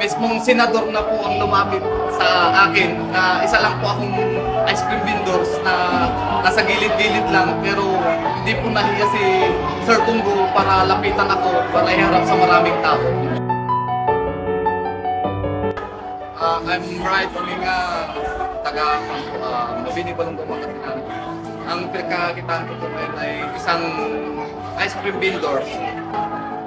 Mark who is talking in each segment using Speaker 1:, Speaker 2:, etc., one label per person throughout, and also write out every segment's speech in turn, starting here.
Speaker 1: mismong senador na po ang lumapit sa akin na isa lang po akong ice cream vendors na nasa gilid-gilid lang pero hindi po nahiya si Sir Tunggo para lapitan ako para iharap sa maraming tao. Ah, I'm right Olinga, taga uh, Mabini Balong. Ang pinagkakitaan ko po ngayon ay isang ice cream vendor.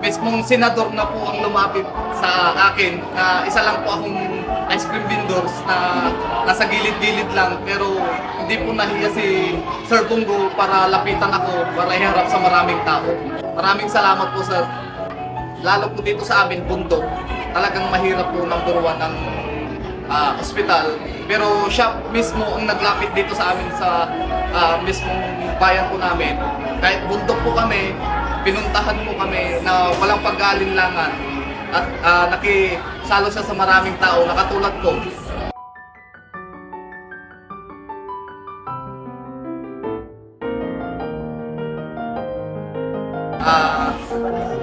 Speaker 1: Mismong senador na po ang lumapit sa akin na isa lang po akong ice cream vendors na nasa gilid-gilid lang pero hindi po nahiya si Sir Tunggo para lapitan ako para iharap sa maraming tao. Maraming salamat po sir. Lalo po dito sa amin, bundok. Talagang mahirap po number one ng ah, ospital. Pero siya mismo ang naglapit dito sa amin sa ah, mismong bayan po namin. Kahit bundok po kami, pinuntahan po kami na walang pag-aalinlangan. At ah, nakisalo siya sa maraming tao na katulad ko. Ah,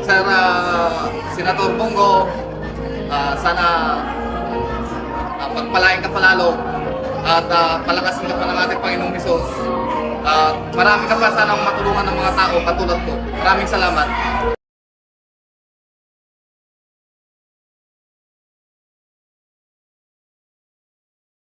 Speaker 1: Sir ah, Senator Bongo, ah, sana uh, pagpalain ka palalo at ah, palakasin ka pa ng ating Panginoong Hesus. At marami ka pa sanang matulungan ng mga tao katulad ko. Maraming salamat.